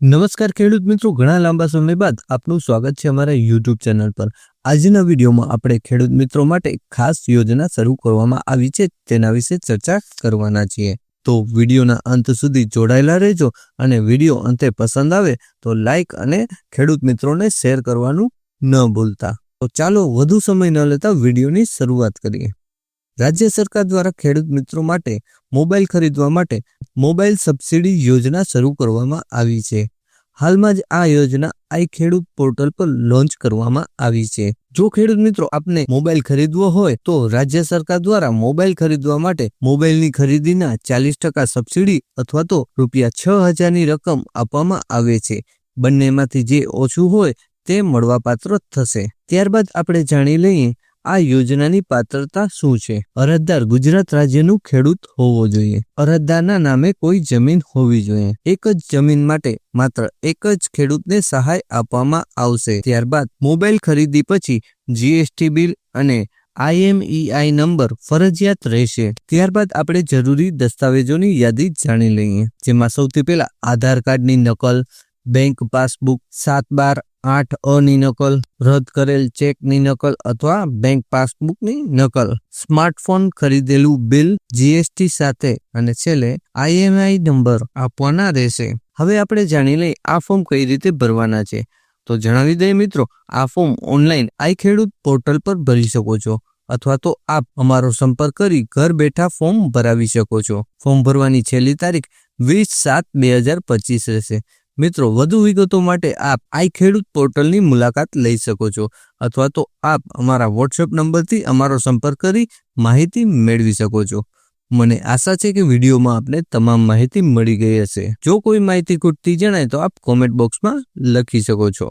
નમસ્કાર ખેડૂત મિત્રો, ઘણા લાંબા સમય બાદ આપનું સ્વાગત છે અમારા યુટ્યુબ ચેનલ પર. આજના વિડીયોમાં આપણે ખેડૂત મિત્રો માટે ખાસ યોજના શરૂ કરવામાં આવી છે, તેના વિશે ચર્ચા કરવાના છીએ. તો વિડીયોના અંત સુધી જોડાયેલા રહેજો અને વીડિયો અંતે પસંદ આવે તો લાઈક અને ખેડૂત મિત્રોને શેર કરવાનું ન ભૂલતા. તો ચાલો વધુ સમય ન લેતા વિડીયોની શરૂઆત કરીએ. રાજ્ય સરકાર દ્વારા ખેડૂત મિત્રો માટે મોબાઈલ ખરીદવા માટે મોબાઈલ સબસિડી યોજના શરૂ કરવામાં આવી છે. હાલમાં જ આ યોજના આઈ ખેડૂત પોર્ટલ પર લોન્ચ કરવામાં આવી છે. જો ખેડૂત મિત્રો આપને મોબાઈલ ખરીદવો હોય તો રાજ્ય સરકાર દ્વારા મોબાઈલ ખરીદવા માટે મોબાઈલની ખરીદીના ચાલીસ ટકા સબસિડી અથવા તો રૂપિયા છ હજારની રકમ આપવામાં આવે છે. બંનેમાંથી જે ઓછું હોય તે મળવાપાત્ર થશે. ત્યારબાદ આપણે જાણી લઈએ આ યોજનાની પાત્રતા શું છે? અરજદાર ગુજરાત રાજ્યનું ખેડૂત હોવો જોઈએ. અરજદારના નામે કોઈ જમીન હોવી જોઈએ. એક જ જમીન માટે માત્ર એક જ ખેડૂતને સહાય આપવામાં આવશે. ત્યારબાદ મોબાઈલ ખરીદી પછી જીએસટી બિલ અને આઈએમઈઆઈ નંબર ફરજિયાત રહેશે. ત્યારબાદ આપણે જરૂરી દસ્તાવેજોની યાદી જાણી લઈએ, જેમાં સૌથી પહેલા આધાર કાર્ડની નકલ, બેંક પાસબુક, સાત બાર આઠ અની નકલ, રદ કરેલ ચેકની નકલ અથવા બેંક પાસબુકની નકલ. સ્માર્ટફોન ખરીદેલું બિલ જીએસટી સાથે અને છેલ્લે આઈએમઆઈ નંબર આપવાના રહેશે. હવે આપણે જાણી લઈએ આ ફોર્મ કઈ રીતે ભરવાના છે. તો જણાવી દઈએ મિત્રો, આ ફોર્મ ઓનલાઈન આઈ ખેડૂત પોર્ટલ પર ભરી શકો છો અથવા તો આપ અમારો સંપર્ક કરી ઘર બેઠા ફોર્મ ભરાવી શકો છો. ફોર્મ ભરવાની છેલ્લી તારીખ વીસ સાત બે હજાર પચીસ રહેશે. મિત્રો, વધુ વિગતો માટે આપ આઈ ખેડૂત પોર્ટલની મુલાકાત લઈ શકો છો અથવા તો આપ અમારા વોટ્સએપ નંબરથી અમારો સંપર્ક કરી માહિતી મેળવી શકો છો. મને આશા છે કે વિડીયોમાં આપને તમામ માહિતી મળી ગઈ હશે. જો કોઈ માહિતી ખૂટતી જણાય તો આપ કોમેન્ટ બોક્સમાં લખી શકો છો.